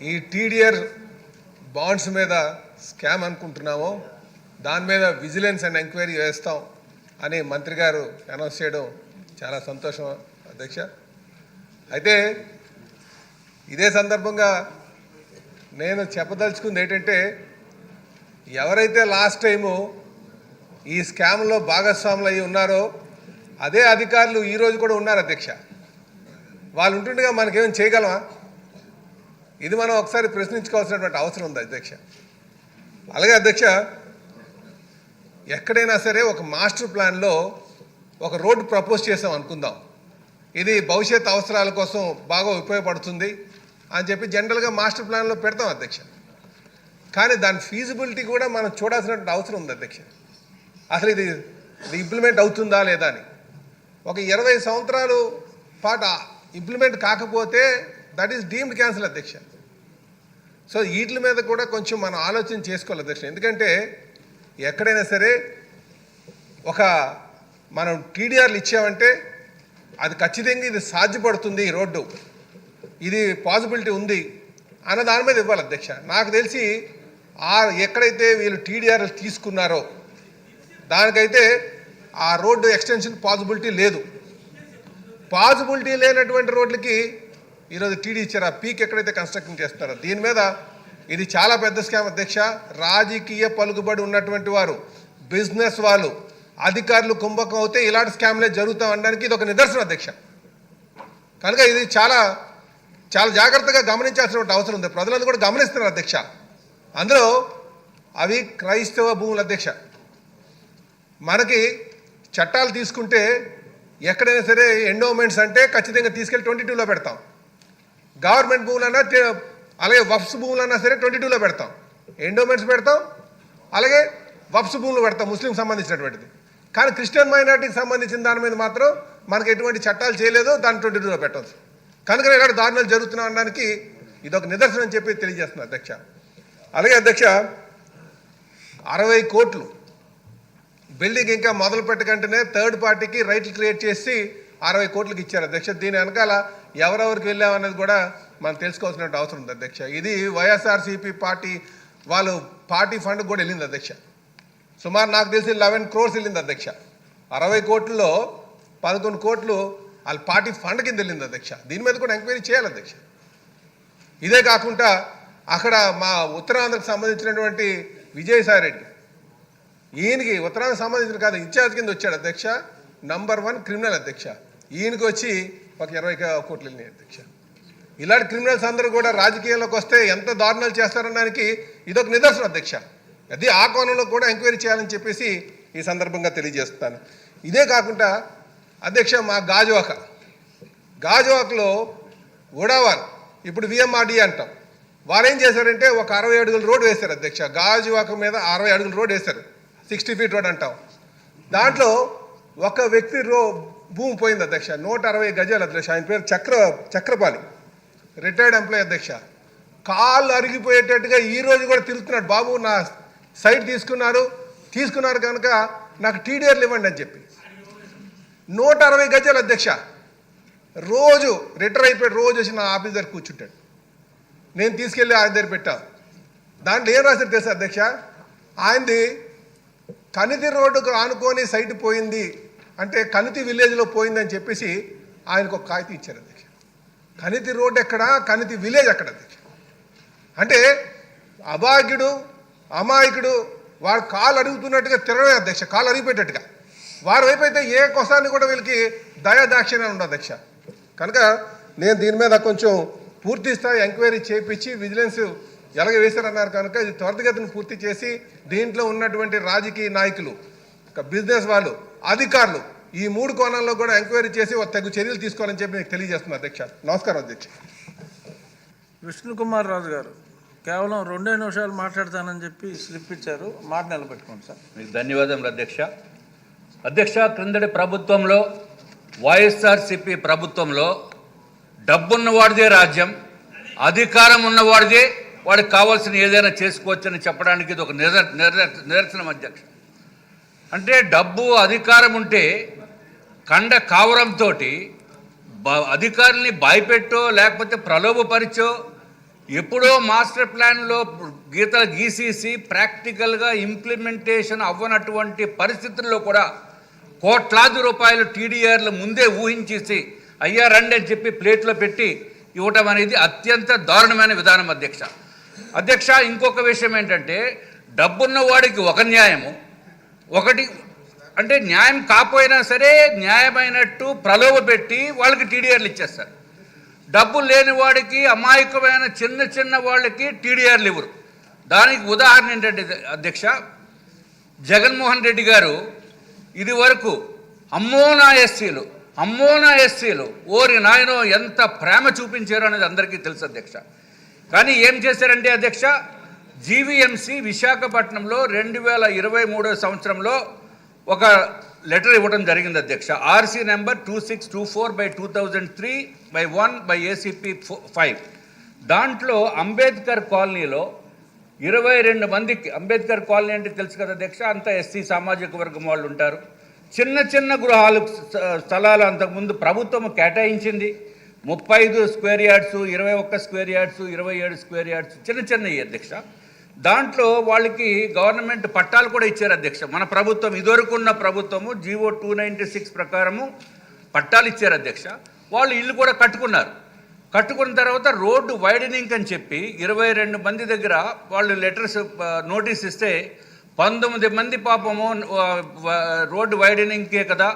ఈ TDR bonds మీద scam అనుకుంటున్నామో దాని మీద విజిలెన్స్ అండ్ ఎంక్వైరీ వేస్తాం అని మంత్రి గారు అనౌన్స్ చేయడం చాలా సంతోషం అధ్యక్ష. అయితే ఇదే సందర్భంగా నేను చెప్పదలుచుకుంది ఏంటంటే ఎవరైతే లాస్ట్ టైము ఈ స్కామ్లో భాగస్వాములు అయి ఉన్నారో అదే అధికారులు ఈరోజు కూడా ఉన్నారు అధ్యక్ష. వాళ్ళు ఉంటుండగా మనకేం చేయగలమా? ఇది మనం ఒకసారి ప్రశ్నించుకోవాల్సినటువంటి అవసరం ఉంది అధ్యక్ష. అలాగే అధ్యక్ష ఎక్కడైనా సరే ఒక మాస్టర్ ప్లాన్లో ఒక రోడ్డు ప్రపోజ్ చేసాం అనుకుందాం. ఇది భవిష్యత్ అవసరాల కోసం బాగా ఉపయోగపడుతుంది అని చెప్పి జనరల్గా మాస్టర్ ప్లాన్లో పెడతాం అధ్యక్ష. కానీ దాని ఫీజిబిలిటీ కూడా మనం చూడాల్సినటువంటి అవసరం ఉంది అధ్యక్ష. అసలు ఇది ఇది ఇంప్లిమెంట్ అవుతుందా లేదా అని. ఒక ఇరవై సంవత్సరాలు పాటు ఇంప్లిమెంట్ కాకపోతే దట్ ఈస్ డీమ్డ్ క్యాన్సిల్ అధ్యక్ష సో వీటి మీద కూడా కొంచెం మనం ఆలోచన చేసుకోవాలి అధ్యక్ష ఎందుకంటే ఎక్కడైనా సరే ఒక మనం టీడీఆర్లు ఇచ్చామంటే అది ఖచ్చితంగా ఇది సాధ్యపడుతుంది ఈ రోడ్డు. ఇది పాసిబిలిటీ ఉంది అన్న దాని మీద ఇవ్వాలి అధ్యక్ష నాకు తెలిసి ఆ ఎక్కడైతే వీళ్ళు టీడీఆర్లు తీసుకున్నారో దానికైతే ఆ రోడ్డు ఎక్స్టెన్షన్ పాసిబిలిటీ లేదు. పాసిబిలిటీ లేనటువంటి రోడ్లకి ఈరోజు టీడీ ఇచ్చారు. ఆ పీక్ ఎక్కడైతే కన్స్ట్రక్షన్ చేస్తున్నారో దీని మీద ఇది చాలా పెద్ద స్కామ్ అధ్యక్ష. రాజకీయ పలుకుబడి ఉన్నటువంటి వారు బిజినెస్ వాళ్ళు అధికారులు కుంభకం అవుతే ఇలాంటి స్కామ్లే జరుగుతాం అనడానికి ఇది ఒక నిదర్శనం అధ్యక్ష. కనుక ఇది చాలా చాలా జాగ్రత్తగా గమనించాల్సినటువంటి అవసరం ఉంది. ప్రజలందరూ కూడా గమనిస్తున్నారు అధ్యక్ష. అందులో అవి క్రైస్తవ భూములు అధ్యక్ష. మనకి చట్టాలు తీసుకుంటే ఎక్కడైనా సరే ఎండోమెంట్స్ అంటే ఖచ్చితంగా తీసుకెళ్ళి ట్వంటీ టూలో పెడతాం. గవర్నమెంట్ భూములన్నా అలాగే వఫ్స్ భూములన్నా సరే ట్వంటీ టూలో పెడతాం. ఎండోమెంట్స్ పెడతాం. అలాగే వఫ్స్ భూములు పెడతాం ముస్లింకి సంబంధించినటువంటిది. కానీ క్రిస్టియన్ మైనార్టీకి సంబంధించిన దాని మీద మాత్రం మనకు ఎటువంటి చట్టాలు చేయలేదు దాన్ని ట్వంటీ టూలో పెట్టవచ్చు కనుక ఇలాంటి దారుణాలు జరుగుతున్నా అనడానికి ఇదొక నిదర్శనం చెప్పి తెలియజేస్తున్నా అధ్యక్ష. అలాగే అధ్యక్ష అరవై కోట్లు. బిల్డింగ్ ఇంకా మొదలు పెట్టకంటేనే థర్డ్ పార్టీకి రైట్లు క్రియేట్ చేసి అరవై కోట్లకు ఇచ్చారు. అధ్యక్ష దీని వెనకాల ఎవరెవరికి వెళ్ళామనేది కూడా మనం తెలుసుకోవాల్సిన అవసరం ఉంది అధ్యక్ష. ఇది వైఎస్ఆర్సీపీ పార్టీ వాళ్ళు పార్టీ ఫండ్ కూడా వెళ్ళింది అధ్యక్ష. సుమారు నాకు తెలిసి లెవెన్ క్రోర్స్ వెళ్ళింది అధ్యక్ష. అరవై కోట్లలో పదకొండు కోట్లు వాళ్ళ పార్టీ ఫండ్ కింద వెళ్ళింది అధ్యక్ష. దీని మీద కూడా ఎంక్వైరీ చేయాలి అధ్యక్ష. ఇదే కాకుండా అక్కడ మా ఉత్తరాంధ్రకు సంబంధించినటువంటి విజయసాయి రెడ్డి ఈయనకి ఉత్తరాంధ్రకు సంబంధించిన కాదు ఇన్ఛార్జ్ కింద వచ్చాడు అధ్యక్ష. నంబర్ వన్ క్రిమినల్ అధ్యక్ష. ఈయనకి వచ్చి ఒక ఇరవై కోట్లు వెళ్ళినాయి అధ్యక్ష. ఇలాంటి క్రిమినల్స్ అందరూ కూడా రాజకీయాల్లోకి వస్తే ఎంత దారుణాలు చేస్తారనడానికి ఇదొక నిదర్శనం అధ్యక్ష. అది ఆ కోణంలో కూడా ఎంక్వైరీ చేయాలని చెప్పేసి ఈ సందర్భంగా తెలియజేస్తాను. ఇదే కాకుండా అధ్యక్ష మా గాజువాక. గాజువాకలో ఉడావార్ ఇప్పుడు విఎంఆర్డీ అంటాం. వారు ఏం చేశారంటే ఒక అరవై అడుగుల రోడ్డు వేశారు అధ్యక్ష. గాజువాక మీద అరవై అడుగుల రోడ్ వేశారు. సిక్స్టీ ఫీట్ రోడ్ అంటాం. దాంట్లో ఒక వ్యక్తి రో భూమి పోయింది అధ్యక్ష. నూట అరవై గజాలు అధ్యక్ష. ఆయన పేరు చక్ర చక్రపాణి. రిటైర్డ్ ఎంప్లాయీ అధ్యక్ష. కాళ్ళు అరిగిపోయేటట్టుగా ఈ రోజు కూడా తిరుగుతున్నాడు బాబు. నా సైట్ తీసుకున్నారు. తీసుకున్నారు కనుక నాకు టీడీఆర్లు ఇవ్వండి అని చెప్పి. నూట అరవై గజాలు అధ్యక్ష. రోజు రిటైర్ అయిపోయాడు. రోజు వచ్చి నా ఆఫీస్ దగ్గర కూర్చుంటాడు. నేను తీసుకెళ్ళి ఆయన దగ్గర పెట్టా. దాంట్లో ఏం రాశారు తెలుసా అధ్యక్ష? ఆయనది కనితి రోడ్డుకు ఆనుకొని సైట్ పోయింది. అంటే కనితి విలేజ్లో పోయిందని చెప్పేసి ఆయనకు ఒక కాగితం ఇచ్చారు అధ్యక్ష. కనితి రోడ్ ఎక్కడ? కనితి విలేజ్ ఎక్కడ అధ్యక్ష? అంటే అభాగ్యుడు అమాయకుడు వాడు కాలు అడుగుతున్నట్టుగా తిరగలేదు అధ్యక్ష కాలు అడిగిపోయేటట్టుగా వారి వైపు అయితే ఏ కొసాన్ని కూడా వీళ్ళకి దయాదాక్షిణ్యం ఉండదు అధ్యక్ష. కనుక నేను దీని మీద కొంచెం పూర్తి స్థాయి ఎంక్వైరీ చేపించి విజిలెన్స్ ఎలాగ వేశారన్నారు కనుక ఇది త్వరితగతిని పూర్తి చేసి దీంట్లో ఉన్నటువంటి రాజకీయ నాయకులు ఒక బిజినెస్ వాళ్ళు అధికారులు ఈ మూడు కోణాల్లో కూడా ఎంక్వైరీ చేసి ఒక తగు చర్యలు తీసుకోవాలని చెప్పి మీకు తెలియజేస్తున్నా అధ్యక్ష. నమస్కారం అధ్యక్ష. విష్ణుకుమార్ రాజు గారు కేవలం రెండే నిమిషాలు మాట్లాడతానని చెప్పి స్లిప్ ఇచ్చారు. మాట నిలబెట్టుకోండి సార్. మీకు ధన్యవాదములు అధ్యక్ష. అధ్యక్ష క్రిందటి ప్రభుత్వంలో వైఎస్ఆర్సిపి ప్రభుత్వంలో డబ్బున్నవాడిదే రాజ్యం అధికారం ఉన్నవాడిదే వాడికి కావాల్సిన ఏదైనా చేసుకోవచ్చని చెప్పడానికి ఇది ఒక నిదర్- నిదర్శనం అధ్యక్ష. అంటే డబ్బు అధికారం ఉంటే కండ కావరంతో అధికారుల్ని భయపెట్టో లేకపోతే ప్రలోభపరిచో ఎప్పుడో మాస్టర్ ప్లాన్లో గీతలు గీసేసి ప్రాక్టికల్గా ఇంప్లిమెంటేషన్ అవ్వనటువంటి పరిస్థితుల్లో కూడా కోట్లాది రూపాయలు టీడీఆర్లు ముందే ఊహించేసి అయ్యా రండి అని చెప్పి ప్లేట్లో పెట్టి ఇవ్వటం అనేది అత్యంత దారుణమైన విధానం అధ్యక్ష. అధ్యక్ష ఇంకొక విషయం ఏంటంటే డబ్బున్న వాడికి ఒక న్యాయము ఒకటి అంటే న్యాయం కాకపోయినా సరే న్యాయమైనట్టు ప్రలోభ పెట్టి వాళ్ళకి టీడీఆర్లు ఇచ్చేస్తారు. డబ్బు లేని వాడికి అమాయకమైన చిన్న చిన్న వాళ్ళకి టీడీఆర్లు ఇవ్వరు. దానికి ఉదాహరణ ఏంటంటే అధ్యక్ష జగన్మోహన్ రెడ్డి గారు ఇది వరకు అమ్మోనా ఎస్సీలు అమ్మోనా ఎస్సీలు ఓరి నాయనో ఎంత ప్రేమ చూపించారో అనేది అందరికీ తెలుసు అధ్యక్ష. కానీ ఏం చేశారంటే అధ్యక్ష జీవీఎంసీ విశాఖపట్నంలో రెండు వేల ఇరవై మూడో సంవత్సరంలో ఒక లెటర్ ఇవ్వడం జరిగింది అధ్యక్ష. RC number two six two four by two thousand three by one by ACP five దాంట్లో అంబేద్కర్ కాలనీలో ఇరవై రెండు మందికి అంబేద్కర్ కాలనీ అంటే తెలుసు కదా అధ్యక్ష అంతా ఎస్సీ సామాజిక వర్గం వాళ్ళు ఉంటారు. చిన్న చిన్న గృహాలు స్థలాలు అంతకుముందు ప్రభుత్వం కేటాయించింది. ముప్పై ఐదు స్క్వేర్ యార్డ్స్ ఇరవై ఒక్క స్క్వేర్ యార్డ్స్ ఇరవై ఏడు స్క్వేర్ యార్డ్స్ చిన్న చిన్నవి అధ్యక్ష. దాంట్లో వాళ్ళకి గవర్నమెంట్ పట్టాలు కూడా ఇచ్చారు అధ్యక్ష. మన ప్రభుత్వం ఇదివరకున్న ప్రభుత్వము జీవో టూ నైంటీ సిక్స్ ప్రకారము పట్టాలు ఇచ్చారు అధ్యక్ష. వాళ్ళు ఇల్లు కూడా కట్టుకున్నారు. కట్టుకున్న తర్వాత రోడ్డు వైడనింగ్ అని చెప్పి ఇరవై రెండు మంది దగ్గర వాళ్ళు లెటర్స్ నోటీస్ ఇస్తే పంతొమ్మిది మంది పాపము రోడ్డు వైడనింగ్కే కదా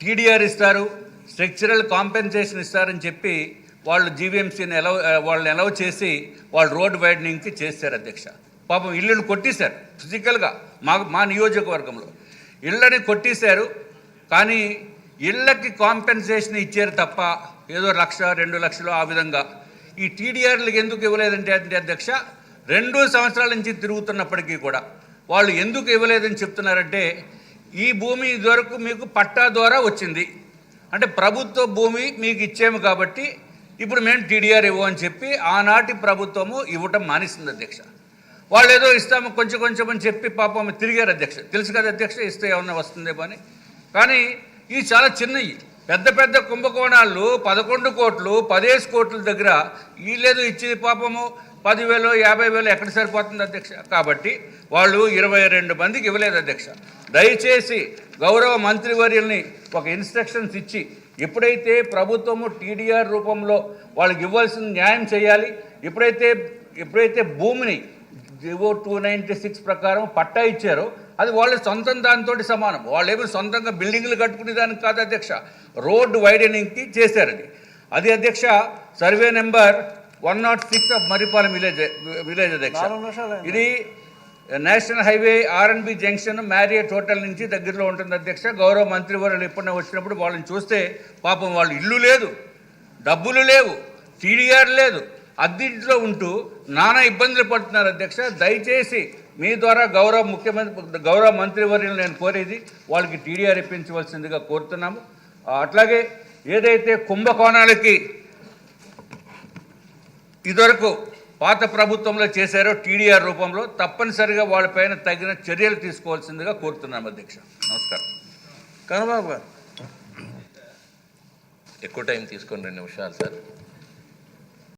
టీడీఆర్ ఇస్తారు స్ట్రక్చరల్ కాంపెన్సేషన్ ఇస్తారని చెప్పి వాళ్ళు జీవీఎంసీని ఎలవ్ వాళ్ళని ఎలవ్ చేసి వాళ్ళు రోడ్డు వైడనింగ్కి చేశారు అధ్యక్ష. పాపం ఇల్లులు కొట్టేశారు ఫిజికల్గా మా మా నియోజకవర్గంలో. ఇళ్ళని కొట్టేశారు కానీ ఇళ్ళకి కాంపెన్సేషన్ ఇచ్చారు తప్ప ఏదో లక్ష రెండు లక్షలు ఆ విధంగా. ఈ టీడీఆర్లకు ఎందుకు ఇవ్వలేదంటే అంటే అధ్యక్ష రెండు సంవత్సరాల నుంచి తిరుగుతున్నప్పటికీ కూడా వాళ్ళు ఎందుకు ఇవ్వలేదని చెప్తున్నారంటే ఈ భూమి ఇదివరకు మీకు పట్టా ద్వారా వచ్చింది. అంటే ప్రభుత్వ భూమి మీకు ఇచ్చాము కాబట్టి ఇప్పుడు మేము టీడీఆర్ ఇవ్వమని చెప్పి ఆనాటి ప్రభుత్వము ఇవ్వటం మానేసింది అధ్యక్ష. వాళ్ళు ఏదో ఇస్తాము కొంచెం కొంచెం అని చెప్పి పాపం తిరిగారు అధ్యక్ష. తెలుసు కదా అధ్యక్ష ఇస్తే ఏమన్నా వస్తుందేమో అని. కానీ ఇవి చాలా చిన్నవి పెద్ద పెద్ద కుంభకోణాలు పదకొండు కోట్లు పదేసి కోట్ల దగ్గర వీళ్ళేదో ఇచ్చేది పాపము. పదివేలు యాభై వేలు ఎక్కడ సరిపోతుంది అధ్యక్ష? కాబట్టి వాళ్ళు ఇరవై రెండు మందికి ఇవ్వలేదు అధ్యక్ష. దయచేసి గౌరవ మంత్రివర్యుల్ని ఒక ఇన్స్ట్రక్షన్స్ ఇచ్చి ఎప్పుడైతే ప్రభుత్వము టీడీఆర్ రూపంలో వాళ్ళకి ఇవ్వాల్సిన న్యాయం చేయాలి ఎప్పుడైతే ఎప్పుడైతే భూమిని జివో టూ నైంటీ సిక్స్ ప్రకారం పట్టా ఇచ్చారో. అది వాళ్ళ సొంతం దానితో సమానం. వాళ్ళు ఏమో సొంతంగా బిల్డింగ్లు కట్టుకునే దానికి కాదు అధ్యక్ష. రోడ్డు వైడనింగ్కి చేశారు అది. అది అధ్యక్ష survey number one not six of Marripalem village village అధ్యక్ష. ఇది national highway RNB junction Marriott hotel నుంచి దగ్గరలో ఉంటుంది అధ్యక్ష. గౌరవ మంత్రివర్యులు ఎప్పుడైనా వచ్చినప్పుడు వాళ్ళని చూస్తే పాపం వాళ్ళు ఇల్లు లేదు డబ్బులు లేవు టీడీఆర్ లేదు. అద్దీంట్లో ఉంటూ నానా ఇబ్బందులు పడుతున్నారు అధ్యక్ష. దయచేసి మీ ద్వారా గౌరవ ముఖ్యమంత్రి గౌరవ మంత్రివర్యులు నేను కోరేది వాళ్ళకి టీడీఆర్ ఇప్పించవలసిందిగా కోరుతున్నాము. అట్లాగే ఏదైతే కుంభకోణాలకి ఇదివరకు పాత ప్రభుత్వంలో చేశారో టీడీఆర్ రూపంలో తప్పనిసరిగా వాళ్ళపైన తగిన చర్యలు తీసుకోవాల్సిందిగా కోరుతున్నాం అధ్యక్ష. నమస్కారం. కనబాబు గారు. ఎక్కువ టైం తీసుకొని రెండు నిమిషాలు సార్.